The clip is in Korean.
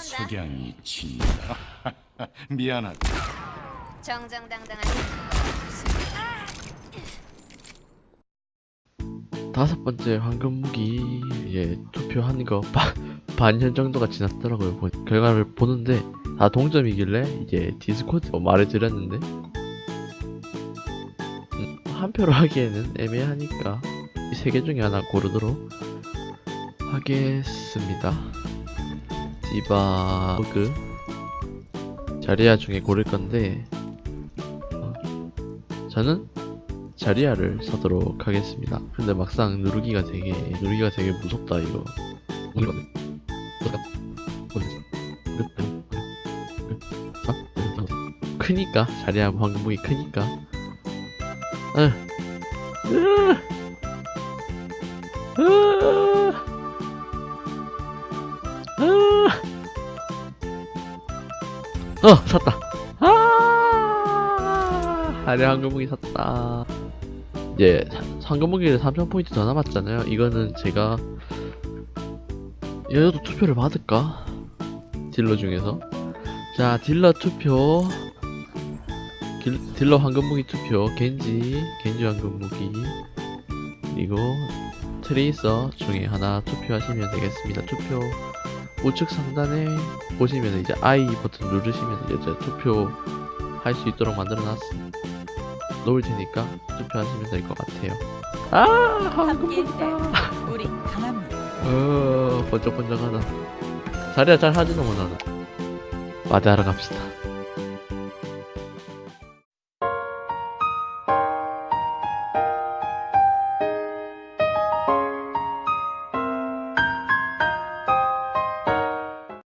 석양이 친다. 미안하다. 정정당당한 다섯 번째 황금 무기 예 투표한 거 바- 반년 정도가 지났더라고요. 보- 결과를 보는데 다 동점이길래 이제 디스코드 말해드렸는데 음, 한 표로 하기에는 애매하니까 이 세 개 중에 하나 고르도록 하겠습니다. 디바그 자리아 중에 고를 건데 어, 저는 자리아를 사도록 하겠습니다. 근데 막상 누르기가 되게 누르기가 되게 무섭다 이거. 크니까 자리아 방금이 크니까. 아. 으. 으. 어 샀다. 아 자리아 황금무기 샀다. 이제 상금무기를 3000포인트 더 남았잖아요. 이거는 제가 얘도 투표를 받을까? 딜러 중에서 자 딜러 투표 딜, 딜러 황금무기 투표 겐지 겐지 황금무기 그리고 트레이서 중에 하나 투표하시면 되겠습니다. 투표 우측 상단에 보시면 이제 I 버튼 누르시면 이제 투표 할 수 있도록 만들어 놨습니다. 놓을 테니까 투표하시면 될 것 같아요. 아, 황금무기다. 우리 강합니다. 어, 번쩍번쩍하다. 자리야 잘 하지는 못하나. 마대하러 갑시다.